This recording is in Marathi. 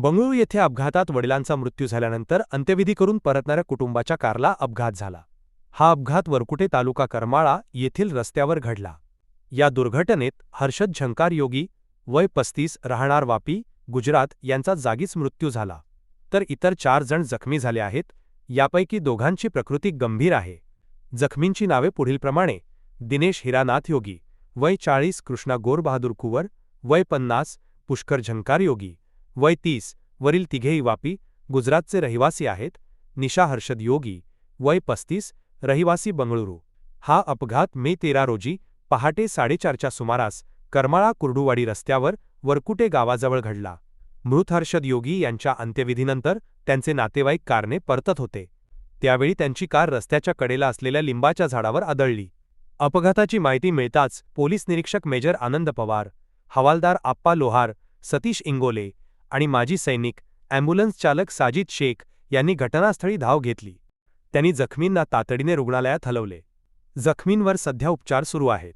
बंगळुरू येथे अपघातात वडिलांचा मृत्यू झाल्यानंतर अंत्यविधी करून परतणाऱ्या कुटुंबाच्या कारला अपघात झाला. हा अपघात वरकुटे तालुका करमाळा येथील रस्त्यावर घडला. या दुर्घटनेत हर्षद झंकार योगी वय पस्तीस राहणार वापी गुजरात यांचा जागीच मृत्यू झाला. तर इतर चार जण जखमी झाले आहेत. यापैकी दोघांची प्रकृती गंभीर आहे. जखमींची नावे पुढीलप्रमाणे दिनेश हिरानाथ योगी वय चाळीस कृष्णा गोरबहादूर कुवर वय पन्नास पुष्कर झंकार योगी वय तीस वरील तिघेही वापी गुजरातचे रहिवासी आहेत निशा हर्षद योगी वय पस्तीस रहिवासी बंगळुरू. हा अपघात मे तेरा रोजी पहाटे साडेचारच्या सुमारास करमाळा कुर्डुवाडी रस्त्यावर वरकुटे गावाजवळ घडला. मृत हर्षद योगी यांच्या अंत्यविधीनंतर त्यांचे नातेवाईक कारने परतत होते. त्यावेळी त्यांची कार रस्त्याच्या कडेला असलेल्या लिंबाच्या झाडावर आदळली. अपघाताची माहिती मिळताच पोलीस निरीक्षक मेजर आनंद पवार हवालदार आप्पा लोहार सतीश इंगोले आणि माजी सैनिक अँब्युलन्स चालक साजिद शेख यांनी घटनास्थळी धाव घेतली. त्यांनी जखमींना तातडीने रुग्णालयात हलवले. जखमींवर सध्या उपचार सुरू आहेत.